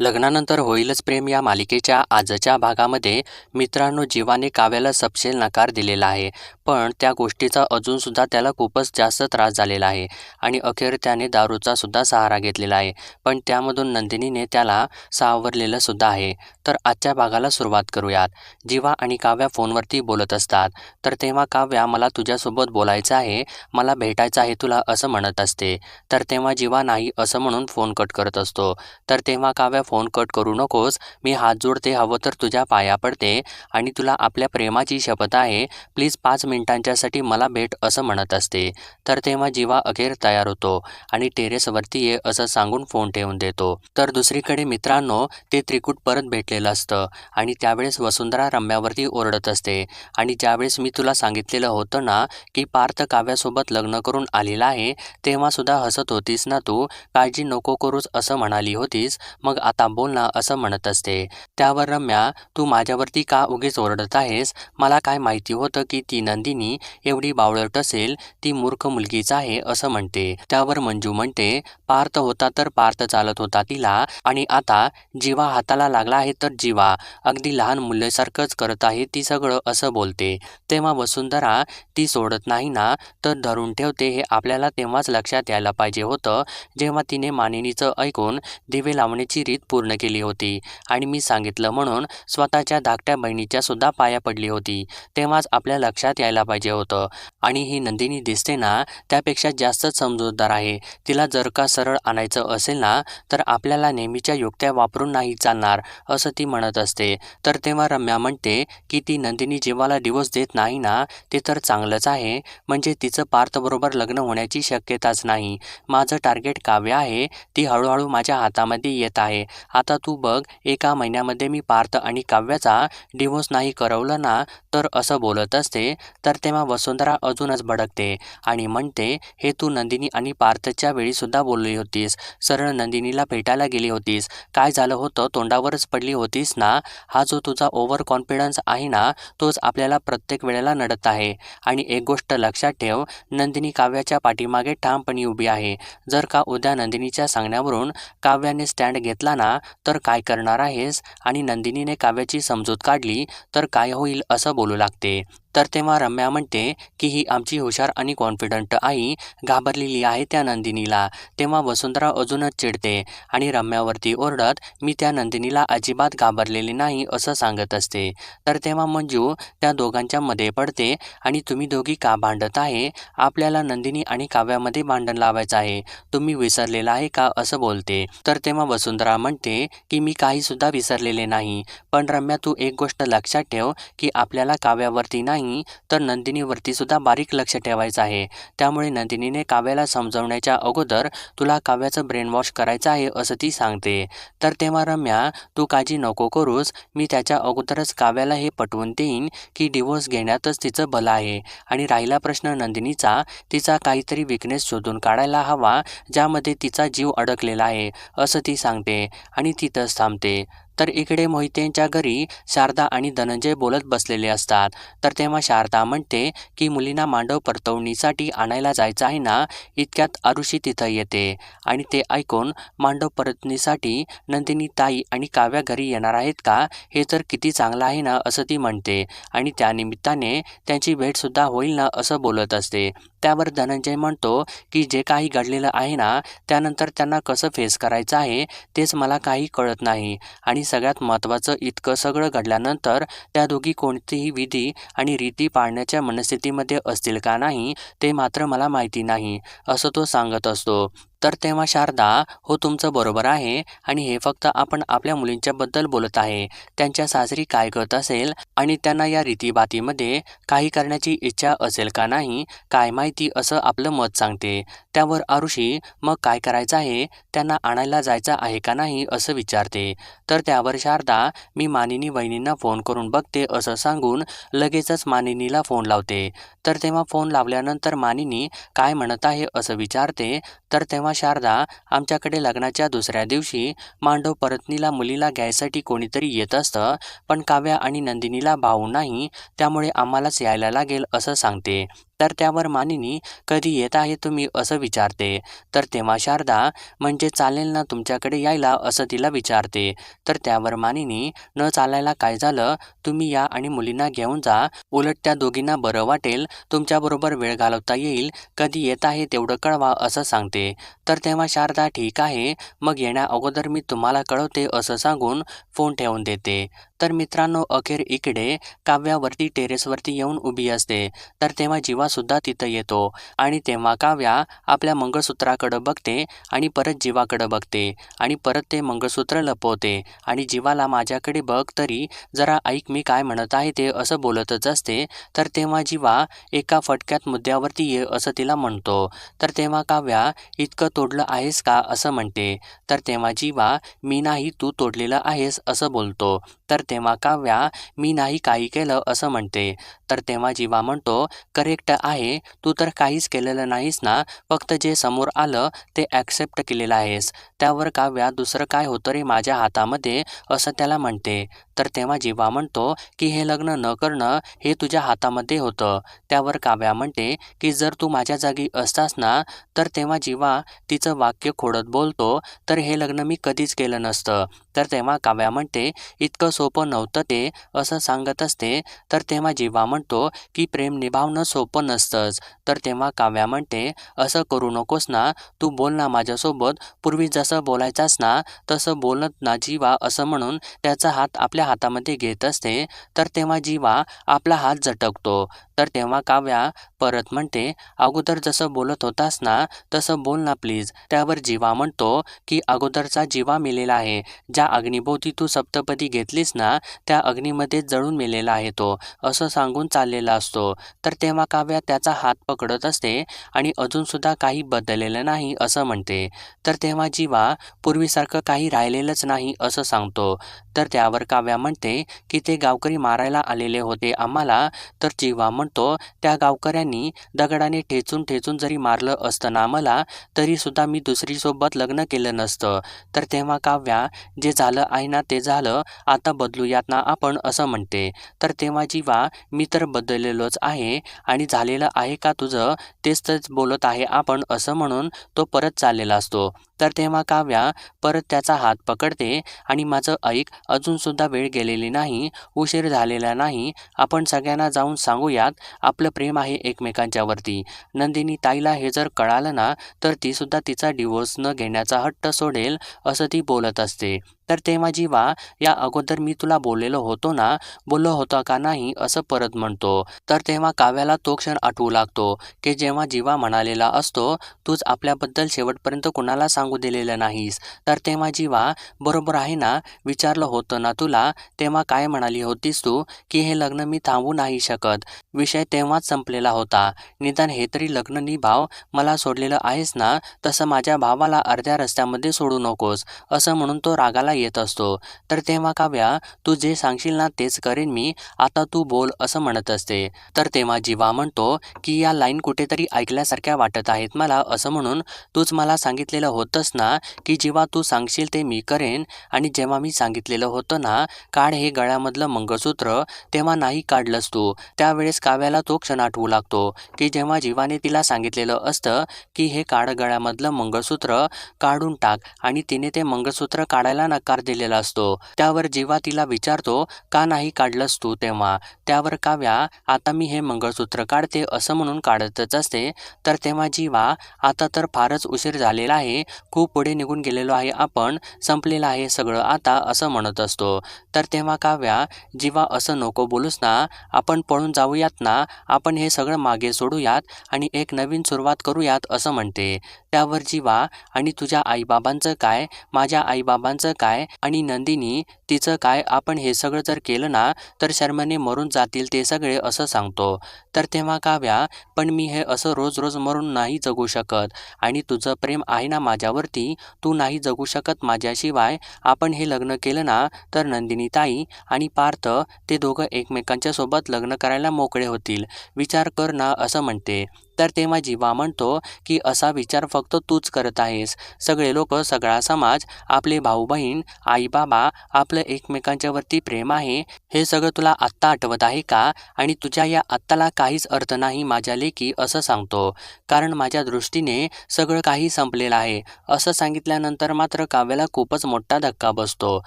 लग्नानंतर होईलच प्रेम या मालिकेच्या आजच्या भागामध्ये. मित्रांनो जीवाने काव्याला सपशेल नकार दिलेला आहे. पण त्या गोष्टीचा अजूनसुद्धा त्याला खूपच जास्त त्रास झालेला आहे. आणि अखेर त्याने दारूचा सुद्धा सहारा घेतलेला आहे. पण त्यामधून नंदिनीने त्याला सावरलेलं सुद्धा आहे. तर आजच्या भागाला सुरुवात करूयात. जीवा आणि काव्या फोनवरती बोलत असतात. तर तेव्हा काव्या मला तुझ्यासोबत बोलायचं आहे. मला भेटायचं आहे तुला असं म्हणत असते. तर तेव्हा जीवा नाही असं म्हणून फोन कट करत असतो. तर तेव्हा काव्या फोन कट करू नकोस. मी हात जोडते हवं तर तुझ्या पाया पडते आणि तुला आपल्या प्रेमाची शपथ आहे. प्लीज पाच मिनिटांच्यासाठी मला भेट असं म्हणत असते. तर तेव्हा जीवा अखेर तयार होतो आणि टेरेसवरती ये असं सांगून फोन ठेवून देतो. तर दुसरीकडे मित्रांनो ते त्रिकूट परत भेटलेलं असतं आणि त्यावेळेस वसुंधरा रम्यावरती ओरडत असते. आणि ज्यावेळेस मी तुला सांगितलेलं होतं ना की पार्थ काव्यासोबत लग्न करून आलेला आहे तेव्हा सुद्धा हसत होतीस ना तू? काळजी नको करूच असं म्हणाली होतीस. मग आता ना असं म्हणत असते. त्यावर रम्या तू माझ्यावरती का उगीच ओरडत आहेस? मला काय माहिती होतं की ती नंदिनी एवढी बावळट असेल ती मूर्ख मुलगीच आहे असं म्हणते. त्यावर मंजू म्हणते पार्थ होता तर पार्थ चालत होता तिला आणि आता जीवा हाताला लागला आहे तर जीवा. अगदी लहान मुलेसारखंच करत आहे ती सगळं असं बोलते. तेव्हा वसुंधरा ती सोडत नाही ना तर धरून ठेवते हे आपल्याला तेव्हाच लक्षात यायला पाहिजे होतं जेव्हा तिने मानिनीचं ऐकून दिवे लावण्याची रीत पूर्ण केली होती. आणि मी सांगितलं म्हणून स्वतःच्या धाकट्या बहिणीच्या सुद्धा पाया पडली होती. तेव्हाच आपल्या लक्षात यायला पाहिजे होतं. आणि ही नंदिनी दिसते ना त्यापेक्षा जास्तच समजूतदार आहे. तिला जर का सरळ आणायचं असेल ना तर आपल्याला नेहमीच्या युक्त्या वापरून नाही चालणार असं ती म्हणत असते. तर तेव्हा रम्या म्हणते की ती नंदिनी जीवाला डिवोर्स देत नाही ना ते तर चांगलंच आहे. म्हणजे तिचं पार्थबरोबर लग्न होण्याची शक्यताच नाही. माझं टार्गेट काव्य आहे. ती हळूहळू माझ्या हातामध्ये येत आहे. आता तू बघ एका महिन्यामध्ये मी पार्थ आणि काव्याचा डिवोर्स नाही करवलं ना तर असं बोलत असते तर तेव्हा वसुंधरा अजूनच भडकते. आणि म्हणते हे तू नंदिनी आणि पार्थच्या वेळीसुद्धा बोलली होतीस. सरळ नंदिनीला भेटायला गेली होतीस. काय झालं होतं? तोंडावरच पडली होतीस ना? हा जो तुझा ओव्हर कॉन्फिडन्स आहे ना तोच आपल्याला प्रत्येक वेळेला नडत आहे. आणि एक गोष्ट लक्षात ठेव नंदिनी काव्याच्या पाठीमागे ठामपणे उभी आहे. जर का उद्या नंदिनीच्या सांगण्यावरून काव्याने स्टँड घेतला ना तर काय करणार आहेस? आणि नंदिनीने काव्याची समजूत काढली तर काय होईल असं बोलू लागते. तर तेव्हा रम्या म्हणते की ही आमची हुशार आणि कॉन्फिडंट आई घाबरलेली आहे त्या नंदिनीला. तेव्हा वसुंधरा अजूनच चिडते आणि रम्यावरती ओरडत मी त्या नंदिनीला अजिबात घाबरलेली नाही असं सांगत असते. तर तेव्हा मंजू त्या दोघांच्या मध्ये पडते आणि तुम्ही दोघी का भांडत आहे? आपल्याला नंदिनी आणि काव्यामध्ये भांडण लावायचं आहे. तुम्ही विसरलेला आहे का? असं बोलते. तर तेव्हा वसुंधरा म्हणते की मी काहीसुद्धा विसरलेले नाही. पण रम्या तू एक गोष्ट लक्षात ठेव की आपल्याला काव्यावरती नाही तर नंदिनीवरती सुद्धा बारीक लक्ष ठेवायचं आहे. त्यामुळे नंदिनीने काव्याला समजवण्याच्या अगोदर तुला काव्याचं ब्रेनवॉश करायचं आहे असं ती सांगते. तर तेव्हा रम्या तू काळजी नको करूस. मी त्याच्या अगोदरच काव्याला हे पटवून देईन की डिवोर्स घेण्यातच तिचं बल आहे. आणि राहिला प्रश्न नंदिनीचा तिचा काहीतरी विकनेस शोधून काढायला हवा ज्यामध्ये तिचा जीव अडकलेला आहे असं ती सांगते. आणि तिथंच थांबते. तर इकडे मोहितेंच्या घरी शारदा आणि धनंजय बोलत बसलेले असतात. तर तेव्हा शारदा म्हणते की मुलींना मांडव परतवणीसाठी आणायला जायचं आहे ना इतक्यात आरुषी तिथं येते. आणि ते ऐकून मांडव परतणीसाठी नंदिनी ताई आणि काव्या घरी येणार आहेत का? हे तर किती चांगलं आहे ना असं ती म्हणते. आणि त्यानिमित्ताने त्यांची भेटसुद्धा होईल ना असं बोलत असते. त्यावर धनंजय म्हणतो की जे काही घडलेलं आहे ना त्यानंतर त्यांना कसं फेस करायचं आहे तेच मला काही कळत नाही. आणि सगळ्यात महत्त्वाचं इतकं सगळं घडल्यानंतर त्या दोघी कोणतीही विधी आणि रीती पाळण्याच्या मनस्थितीमध्ये असतील का नाही ते मात्र मला माहिती नाही असं तो सांगत असतो. तर तेव्हा शारदा हो तुमचं बरोबर आहे आणि हे फक्त आपण आपल्या मुलींच्याबद्दल बोलत आहे. त्यांच्या सासरी काय करत असेल आणि त्यांना या रीतीबातीमध्ये काही करण्याची इच्छा असेल का नाही काय माहिती असं आपलं मत सांगते. त्यावर आरुषी मग काय करायचं आहे? त्यांना आणायला जायचं आहे का नाही? असं विचारते. तर त्यावर शारदा मी मानिनी वहिनींना फोन करून बघते असं सांगून लगेचच मानिनीला फोन लावते. तर तेव्हा फोन लावल्यानंतर मानिनी काय म्हणत आहे असं विचारते. तर तेव्हा शारदा आमच्याकडे लग्नाच्या दुसऱ्या दिवशी मांडव परतनीला मुलीला घ्यायसाठी कोणीतरी येत असतं पण काव्या आणि नंदिनीला भाऊ नाही त्यामुळे आम्हालाच यायला लागेल असं सांगते. तर त्यावर मानिनी कधी येत आहे तुम्ही असं विचारते. तर तेव्हा शारदा म्हणजे चालेल ना तुमच्याकडे यायला? असं तिला विचारते. तर त्यावर मानिनी न चालायला काय झालं? तुम्ही या आणि मुलींना घेऊन जा. उलट त्या दोघींना बरं वाटेल. तुमच्याबरोबर वेळ घालवता येईल. कधी येत आहे तेवढं कळवा असं सांगते. तर तेव्हा शारदा ठीक आहे. मग येण्या अगोदर मी तुम्हाला कळवते असं सांगून फोन ठेवून देते. तर मित्रांनो अखेर इकडे काव्यावरती टेरेसवरती येऊन उभी असते. तर तेव्हा सुद्धा तिथं येतो आणि तेव्हा काव्या आपल्या मंगळसूत्राकडं बघते आणि परत जीवाकडं बघते आणि परत ते मंगळसूत्र लपवते आणि जीवाला माझ्याकडे बघ तरी जरा ऐक मी काय म्हणत आहे ते असं बोलतच असते. तर तेव्हा जीवा एका फटक्यात मुद्द्यावरती ये असं तिला म्हणतो. तर तेव्हा काव्या इतकं तोडलं आहेस का? असं म्हणते. तर तेव्हा जीवा मी नाही तू तोडलेलं आहेस? असं बोलतो. तर तेव्हा काव्या मी नाही काही केलं? असं म्हणते. तर तेव्हा जीवा म्हणतो करेक्ट आहे तू तर काहीच केलेलं नाहीस ना फक्त जे समोर आलं ते ॲक्सेप्ट केलेलं आहेस. त्यावर काव्या दुसरं काय होतं रे माझ्या हातामध्ये असं त्याला म्हणते. तर तेव्हा जीवा म्हणतो की हे लग्न न करणं हे तुझ्या हातामध्ये होतं. त्यावर काव्या म्हणते की जर तू माझ्या जागी असतास ना तर तेव्हा जीवा तिचं वाक्य खोडत बोलतो तर हे लग्न मी कधीच केलं नसतं. तर तेव्हा काव्या म्हणते इतकं सोपं नव्हतं ते असं सांगत असते. तर तेव्हा जीवा म्हणतो की प्रेम निभावणं सोपं नसतंच. तर तेव्हा काव्या म्हणते असं करू नकोस ना तू बोल ना माझ्यासोबत पूर्वी जसं बोलायचास ना तसं बोलत ना जीवा असं म्हणून त्याचा हात आपल्या हातामध्ये घेत असते. तर तेव्हा जीवा आपला हात झटकतो. तर तेव्हा काव्या परत म्हणते अगोदर जसं बोलत होतास ना तसं बोल ना प्लीज त्यावर जीवा म्हणतो की अगोदरचा जीवा मेलेला आहे. ज्या अग्निभोवती तू सप्तपदी घेतलीस ना त्या अग्नीमध्ये जळून मेलेला आहे तो. असं सांगून चाललेला असतो. तर तेव्हा काव्या त्याचा हात पकडत असते आणि अजूनसुद्धा काही बदललेलं नाही असं म्हणते. तर तेव्हा जीवा पूर्वीसारखं काही राहिलेलंच नाही असं सांगतो. तर त्यावर काव्या म्हणते की ते गावकरी मारायला आलेले होते आम्हाला. तर जीवा म्हणतो त्या गावकऱ्यांनी दगडाने ठेचून ठेचून जरी मारलं असतं ना मला तरीसुद्धा मी दुसरीसोबत लग्न केलं नसतं. तर तेव्हा काव्या जे झालं आहे ना ते झालं आता बदलूयात ना आपण असं म्हणते. तर तेव्हा जीवा मी तर बदललेलोच आहे. आणि झालेलं आहे का तुझं? तेच तेच बोलत आहे आपण असं म्हणून तो परत चाललेला असतो. तर तेव्हा काव्या परत त्याचा हात पकडते आणि माझं ऐक अजूनसुद्धा वेळ गेलेली नाही उशीर झालेला नाही. आपण सगळ्यांना जाऊन सांगूयात आपलं प्रेम आहे एकमेकांच्यावरती नंदिनी ताईला हे जर कळालं ना तर तीसुद्धा तिचा डिवोर्स न घेण्याचा हट्ट सोडेल असं ती बोलत असते. तर तेव्हा जीवा या अगोदर मी तुला बोललेलो होतो ना बोललो होता का नाही असं परत म्हणतो. तर तेव्हा काव्याला तो क्षण आठवू लागतो की जेव्हा जीवा म्हणालेला असतो तूच आपल्याबद्दल शेवटपर्यंत कुणाला सांगू दिलेलं नाहीस. तर तेव्हा जीवा बरोबर आहे ना? विचारलं होतं ना तुला? तेव्हा काय म्हणाली होतीस तू? की हे लग्न मी थांबू नाही शकत. विषय तेव्हाच संपलेला होता. निदान हे तरी लग्न निभाव मला सोडलेलं आहेस ना? तसं माझ्या भावाला अर्ध्या रस्त्यामध्ये सोडू नकोस. असं म्हणून तो रागाला येत असतो. तर तेव्हा काव्या तू जे सांगशील ना तेच करेन मी. आता तू बोल असं म्हणत असते. तर तेव्हा जीवा म्हणतो की या लाईन कुठेतरी ऐकल्यासारख्या वाटत आहेत मला असं म्हणून तूच मला सांगितलेलं होतं होतंस ना की जेव्हा तू सांगशील ते मी करेन आणि जेव्हा मी सांगितलेलं होतं ना काढ हे गळ्यामधलं मंगळसूत्र तेव्हा नाही काढलंस तू. त्यावेळेस काव्याला तो क्षण आठवू लागतो की जेव्हा जीवाने तिला सांगितलेलं असतं की हे काढ गळ्यामधलं मंगळसूत्र काढून टाक आणि तिने ते मंगळसूत्र काढायला नकार दिलेला असतो. त्यावर जेव्हा तिला विचारतो का नाही काढलंस तू तेव्हा? त्यावर काव्या आता मी हे मंगळसूत्र काढते असं म्हणून काढतच असते तर तेव्हा जीवा आता तर फारच उशीर झालेला आहे खूप पुढे निघून गेलेलो आहे आपण संपलेलं आहे सगळं. आता असं म्हणत असतो. तर तेव्हा काव्या जीवा असं नको बोलूस ना. आपण पळून जाऊयात ना. आपण हे सगळं मागे सोडूयात आणि एक नवीन सुरुवात करूयात असं म्हणते. त्यावर जीवा आणि तुझ्या आईबाबांचं काय? माझ्या आईबाबांचं काय? आणि नंदिनी तिचं काय? आपण हे सगळं जर केलं ना तर शर्माने मरून जातील ते सगळे असं सांगतो. तर तेव्हा काव्या पण मी हे असं रोज रोज मरून नाही जगू शकत. आणि तुझं प्रेम आहे ना माझ्यावर माझ्यावरती तू नाही जगू शकत माझ्याशिवाय. आपण हे लग्न केलं ना तर नंदिनी ताई आणि पार्थ ते दोघं एकमेकांच्या सोबत लग्न करायला मोकळे होतील. विचार कर ना असं म्हणते. तर तेव्हा जीवा म्हणतो की असा विचार फक्त तूच करत आहेस. सगळे लोक सगळा समाज आपले भाऊ बहीण आई बाबा आपलं एकमेकांच्यावरती प्रेम आहे हे सगळं तुला आत्ता आठवत आहे का? आणि तुझ्या या आत्ताला काहीच अर्थ नाही माझ्या लेखी असं सांगतो. कारण माझ्या दृष्टीने सगळं काही संपलेलं आहे. असं सांगितल्यानंतर मात्र काव्याला खूपच मोठा धक्का बसतो.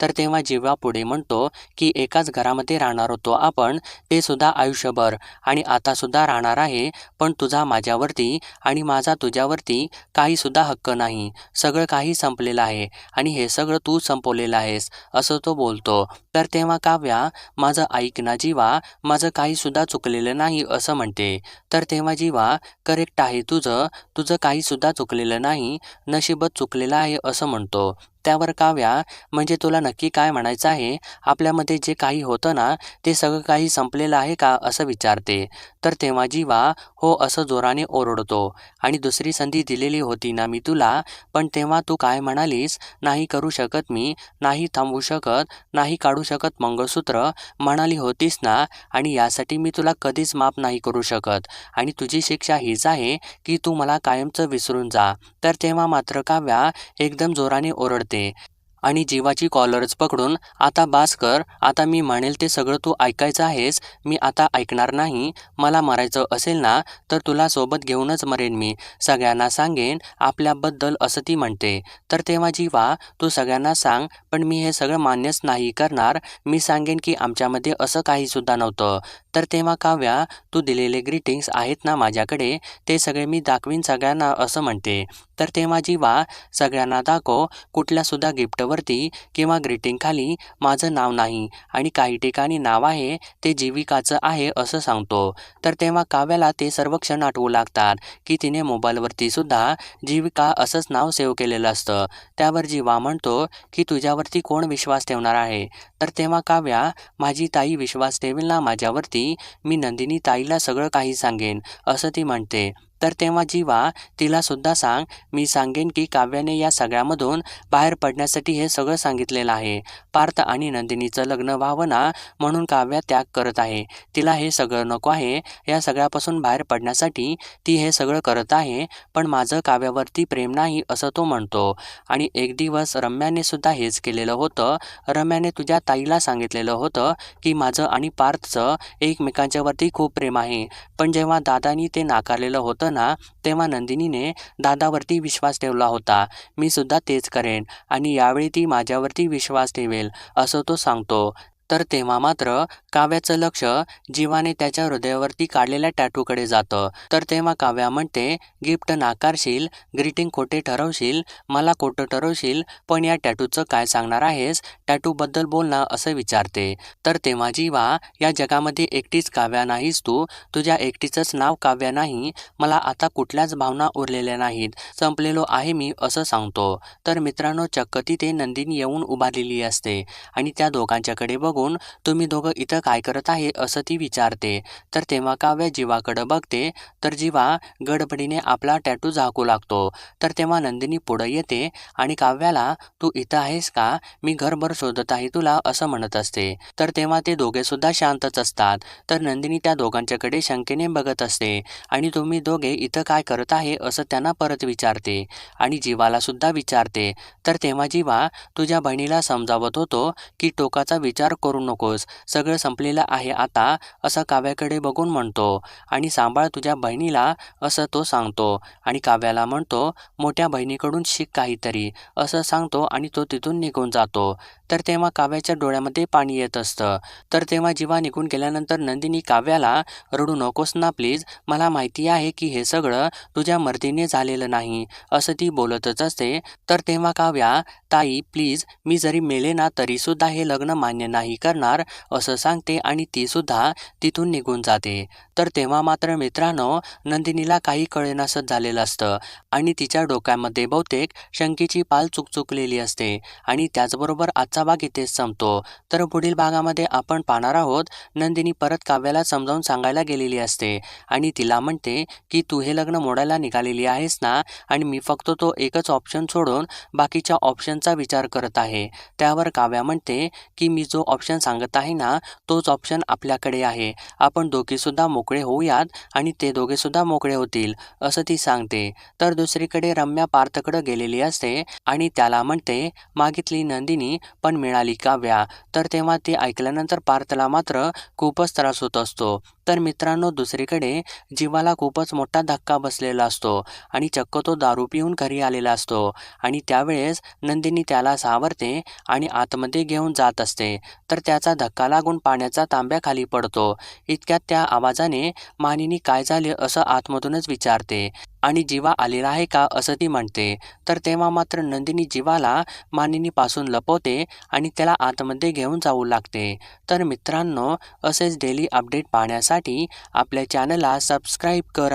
तर तेव्हा जीवा पुढे म्हणतो की एकाच घरामध्ये राहणार होतो आपण ते सुद्धा आयुष्यभर. आणि आता सुद्धा राहणार आहे पण तुझं तुझा माझ्यावरती आणि माझा तुझ्यावरती काहीसुद्धा हक्क नाही. सगळं काही संपलेलं आहे आणि हे सगळं तू संपवलेलं आहेस असं तो बोलतो. तर तेव्हा काव्या माझं ऐक ना जीवा माझं काहीसुद्धा चुकलेलं नाही असं म्हणते. तर तेव्हा जीवा करेक्ट आहे तुझं तुझं काहीसुद्धा चुकलेलं नाही नशीबच चुकलेलं आहे असं म्हणतो. त्यावर काव्या म्हणजे तुला नक्की काय म्हणायचं आहे? आपल्यामध्ये जे काही होतं ना ते सगळं काही संपलेलं आहे का? असं विचारते. तर तेव्हा जीवा हो असं जोराने ओरडतो. आणि दुसरी संधी दिलेली होती ना मी तुला पण तेव्हा तू काय म्हणालीस? नाही करू शकत मी नाही थांबवू शकत नाही काढू शकत मंगळसूत्र म्हणाली होतीस ना आणि यासाठी मी तुला कधीच माफ नाही करू शकत. आणि तुझी शिक्षा हीच आहे की तू मला कायमचं विसरून जा. तर तेव्हा मात्र काव्या एकदम जोराने ओरडते. gente आणि जीवाची कॉलरच पकडून आता बास कर आता मी म्हणेल ते सगळं तू ऐकायचं आहेस मी आता ऐकणार नाही मला मरायचं असेल ना तर तुला सोबत घेऊनच मरेन मी. सगळ्यांना सांगेन आपल्याबद्दल असं ती म्हणते. तर तेव्हा जीवा तू सगळ्यांना सांग पण मी हे सगळं मान्यच नाही करणार मी सांगेन की आमच्यामध्ये असं काहीसुद्धा नव्हतं. तर तेव्हा काव्या तू दिलेले ग्रीटिंग्स आहेत ना माझ्याकडे ते सगळे मी दाखवीन सगळ्यांना असं म्हणते. तर तेव्हा जीवा सगळ्यांना दाखव कुठल्यासुद्धा गिफ्टवरती किंवा ग्रीटिंगखाली माझं नाव नाही आणि काही ठिकाणी नाव आहे ते जीविकाचं आहे असं सांगतो. तर तेव्हा काव्याला ते सर्व क्षण आठवू लागतात की तिने मोबाईलवरती सुद्धा जीविका असंच नाव सेव्ह केलेलं असतं. त्यावर जीवा म्हणतो की तुझ्यावरती कोण विश्वास ठेवणार आहे? तर तेव्हा काव्या माझी ताई विश्वास ठेवेल ना माझ्यावरती? मी नंदिनी ताईला सगळं काही सांगेन असं ती म्हणते. तर तेव्हा जीवा तिला सुद्धा सांग मी सांगेन की काव्याने या सगळ्यामधून बाहेर पडण्यासाठी हे सगळं सांगितलेलं आहे. पार्थ आणि नंदिनीचं लग्न व्हावं ना म्हणून काव्या त्याग करत आहे. तिला हे सगळं नको आहे. या सगळ्यापासून बाहेर पडण्यासाठी ती हे सगळं करत आहे पण माझं काव्यावरती प्रेम नाही असं तो म्हणतो. आणि एक दिवस रम्याने सुद्धा हेच केलेलं होतं. रम्याने तुझ्या ताईला सांगितलेलं होतं की माझं आणि पार्थचं एकमेकांच्यावरती खूप प्रेम आहे. पण जेव्हा दादानी ते नाकारलेलं होतं ना तेव्हा नंदिनीने दादावरती विश्वास ठेवला होता. मी सुद्धा तेच करेन आणि यावेळी ती माझ्यावरती विश्वास ठेवेल असं तो सांगतो. तर तेव्हा मात्र काव्याचं लक्ष जीवाने त्याच्या हृदयावरती काढलेल्या टॅटूकडे जातं. तर तेव्हा काव्या म्हणते गिफ्ट नाकारशील ग्रीटिंग खोटे ठरवशील मला खोटं ठरवशील पण या टॅटूचं काय सांगणार आहेस? टॅटूबद्दल बोल ना असं विचारते. तर तेव्हा जीवा या जगामध्ये एकटीच काव्या नाहीस तू. तुझ्या एकटीचंच नाव काव्या नाही. मला आता कुठल्याच भावना उरलेल्या नाहीत. संपलेलो आहे मी असं सांगतो. तर मित्रांनो चक्क तिथे नंदिनी येऊन उभारलेली असते आणि त्या दोघांच्याकडे बघ बघून तुम्ही दोघं इथं काय करत आहे असं ती विचारते. तर तेव्हा काव्या जीवाकडं बघते तर जीवा गडबडीने आपला टॅटू झाकू लागतो. तर तेव्हा नंदिनी पुढं येते आणि काव्याला तू इथं आहेस का? मी घरभर शोधत आहे तुला असं म्हणत असते. तर तेव्हा ते दोघे सुद्धा शांतच असतात. तर नंदिनी त्या दोघांच्याकडे शंकेने बघत असते. आणि तुम्ही दोघे इथं काय करत आहे? असं त्यांना परत विचारते. आणि जीवाला सुद्धा विचारते. तर तेव्हा जीवा तुझ्या बहिणीला समजावत होतो की टोकाचा विचार करू नकोस. सगळं संपलेलं आहे आता असं काव्याकडे बघून म्हणतो. आणि सांभाळ तुझ्या बहिणीला असं तो सांगतो. आणि काव्याला म्हणतो मोठ्या बहिणीकडून शिक काहीतरी. असं सांगतो आणि तो तिथून निघून जातो. तर तेव्हा काव्याच्या डोळ्यामध्ये पाणी येत असतं. तर तेव्हा जीवा निघून गेल्यानंतर नंदिनी काव्याला रडू नकोस ना प्लीज. मला माहिती आहे की हे सगळं तुझ्या मर्दीने झालेलं नाही. असं ती बोलतच असते. तर तेव्हा काव्या ताई प्लीज मी जरी मेले ना तरीसुद्धा हे लग्न मान्य नाही करणार असं सांगते आणि तीसुद्धा तिथून निघून जाते. तर तेव्हा मात्र मित्रांनो नंदिनीला काही कळेनासत झालेलं असतं आणि तिच्या डोक्यामध्ये बहुतेक शंकेची पाल चुकचुकलेली असते आणि त्याचबरोबर आजचा भाग इथेच संपतो. तर पुढील भागामध्ये आपण पाहणार आहोत नंदिनी परत काव्याला समजावून सांगायला गेलेली असते आणि तिला म्हणते की तू हे लग्न मोडायला निघालेली आहेस ना आणि मी फक्त तो एकच ऑप्शन सोडून बाकीच्या ऑप्शन ऑप्शनचा विचार करत आहे. त्यावर काव्या म्हणते की मी जो ऑप्शन सांगत आहे ना तोच ऑप्शन आपल्याकडे आहे. आपण दोघेसुद्धा मोकळे होऊयात आणि ते दोघेसुद्धा मोकळे होतील असं ती सांगते. तर दुसरीकडे रम्या पार्थकडं गेलेली असते आणि त्याला म्हणते मागितली नंदिनी पण मिळाली काव्या. तर तेव्हा ते ऐकल्यानंतर पार्थला मात्र खूपच त्रास होत असतो. तर मित्रांनो दुसरीकडे जीवाला खूपच मोठा धक्का बसलेला असतो आणि चक्क तो दारू पिऊन घरी आलेला असतो. आणि त्यावेळेस नंदिनी त्याला सावरते आणि आतमध्ये घेऊन जात असते. तर त्याचा धक्का लागून पाण्याचा तांब्या खाली पडतो. इतक्यात त्या आवाजाने मानिनी काय झाले? असं आतमधूनच विचारते. आणि जीवा आलेला आहे का असं ती म्हणते. तर तेव्हा मात्र नंदिनी जीवाला मानिनीपासून लपवते आणि त्याला आतमध्ये घेऊन जाऊ लागते. तर मित्रांनो असेच डेली अपडेट पाहण्यासाठी आपल्या चॅनलला सबस्क्राईब करा.